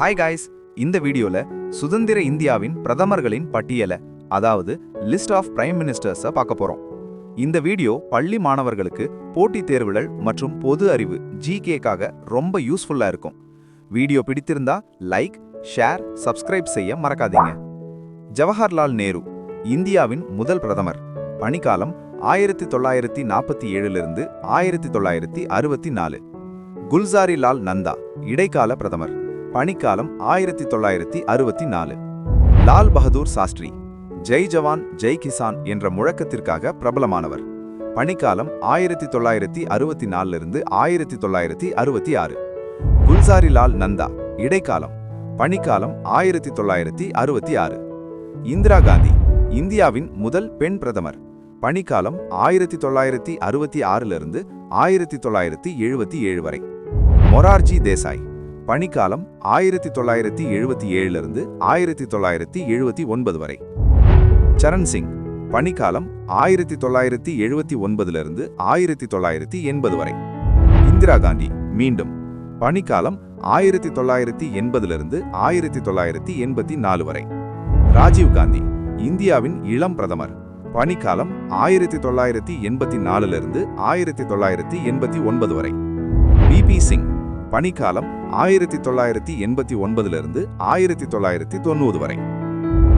Hi guys இந்த வீடியோல சுதந்திர இந்தியாவின் பிரதமர்களின் பட்டியலை அதாவது லிஸ்ட் ஆஃப் பிரைம் மினிஸ்டர்ஸை பார்க்க போறோம். இந்த வீடியோ பள்ளி மாணவர்களுக்கு போட்டித் தேர்வுகள் மற்றும் பொது அறிவு ஜிகேக்காக ரொம்ப யூஸ்ஃபுல்லா இருக்கும். வீடியோ பிடித்திருந்தா லைக் ஷேர் சப்ஸ்கிரைப் செய்ய மறக்காதீங்க. ஜவஹர்லால் நேரு இந்தியாவின் முதல் பிரதமர். பணிக்காலம் ஆயிரத்தி தொள்ளாயிரத்தி நாற்பத்தி ஏழிலிருந்து ஆயிரத்தி தொள்ளாயிரத்தி அறுபத்தி நாலு. குல்சாரி லால் நந்தா இடைக்கால பிரதமர். பணிக்காலம் ஆயிரத்தி தொள்ளாயிரத்தி அறுபத்தி நாலு. லால் பகதூர் சாஸ்திரி ஜெய் ஜவான் ஜெய் கிசான் என்ற முழக்கத்திற்காக பிரபலமானவர். பணிக்காலம் ஆயிரத்தி தொள்ளாயிரத்தி அறுபத்தி நாலிலிருந்து ஆயிரத்தி தொள்ளாயிரத்தி அறுபத்தி ஆறு. குல்சாரி லால் நந்தா இடைக்காலம் பணிக்காலம் ஆயிரத்தி தொள்ளாயிரத்தி அறுபத்தி ஆறு. இந்திரா காந்தி இந்தியாவின் முதல் பெண் பிரதமர் பணிக்காலம் ஆயிரத்தி தொள்ளாயிரத்தி அறுபத்தி ஆறிலிருந்து ஆயிரத்தி தொள்ளாயிரத்தி எழுபத்தி ஏழு வரை. மொரார்ஜி தேசாய் பணிக்காலம் ஆயிரத்தி தொள்ளாயிரத்தி எழுபத்தி ஏழிலிருந்து ஆயிரத்தி தொள்ளாயிரத்தி எழுபத்தி ஒன்பது வரை. சரண் சிங் பணிக்காலம் ஆயிரத்தி தொள்ளாயிரத்தி எழுபத்தி ஒன்பதிலிருந்து ஆயிரத்தி தொள்ளாயிரத்தி எண்பது வரை. இந்திரா காந்தி மீண்டும் பணிக்காலம் ஆயிரத்தி தொள்ளாயிரத்தி எண்பதிலிருந்து ஆயிரத்தி தொள்ளாயிரத்தி எண்பத்தி நாலு வரை. ராஜீவ் காந்தி இந்தியாவின் இளம் பிரதமர் பணிக்காலம் ஆயிரத்தி தொள்ளாயிரத்தி எண்பத்தி நாலுலிருந்து ஆயிரத்தி தொள்ளாயிரத்தி எண்பத்தி ஒன்பது வரை. பிபி சிங் பணிக்காலம் ஆயிரத்தி தொள்ளாயிரத்தி எண்பத்தி ஒன்பதிலிருந்து ஆயிரத்தி தொள்ளாயிரத்தி தொண்ணூறு வரை.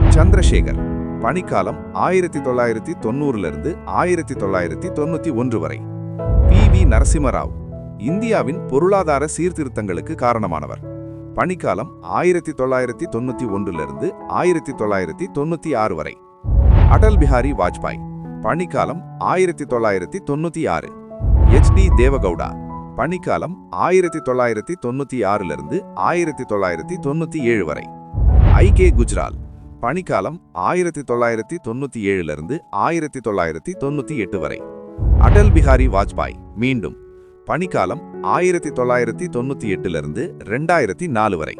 சந்திரசேகர் பணிக்காலம் ஆயிரத்தி தொள்ளாயிரத்தி தொண்ணூறிலிருந்து ஆயிரத்தி தொள்ளாயிரத்தி தொண்ணூத்தி ஒன்று வரை. பி. வி. நரசிம்மராவ் இந்தியாவின் பொருளாதார சீர்திருத்தங்களுக்கு காரணமானவர். பணிக்காலம் ஆயிரத்தி தொள்ளாயிரத்தி தொண்ணூத்தி ஒன்றிலிருந்து ஆயிரத்தி தொள்ளாயிரத்தி தொண்ணூத்தி ஆறு வரை. அடல் பிஹாரி வாஜ்பாய் பணிக்காலம் ஆயிரத்தி தொள்ளாயிரத்தி தொண்ணூத்தி ஆறு. எச். டி. தேவகவுடா பணிக்காலம் ஆயிரத்தி தொள்ளாயிரத்தி தொண்ணூத்தி ஆறிலிருந்து ஆயிரத்தி தொள்ளாயிரத்தி தொண்ணூத்தி ஏழு வரை. ஐ. கே. குஜ்ரால் பணிக்காலம் ஆயிரத்தி தொள்ளாயிரத்தி தொண்ணூத்தி ஏழிலிருந்து ஆயிரத்தி தொள்ளாயிரத்தி தொண்ணூத்தி எட்டு வரை. அடல் பிஹாரி வாஜ்பாய் மீண்டும் பணிக்காலம் ஆயிரத்தி தொள்ளாயிரத்தி தொண்ணூத்தி எட்டிலிருந்து ரெண்டாயிரத்தி நாலு வரை.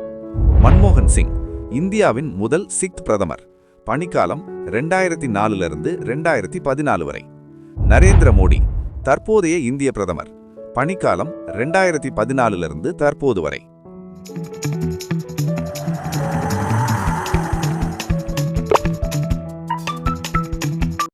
மன்மோகன் சிங் இந்தியாவின் முதல் சிக் பிரதமர் பணிக்காலம் ரெண்டாயிரத்தி நாலுலிருந்து ரெண்டாயிரத்தி பதினாலு வரை. நரேந்திர மோடி தற்போதைய இந்திய பிரதமர் பனிக்காலம் ரெண்டாயிரத்தி பதினாலிலிருந்து தற்போது வரை.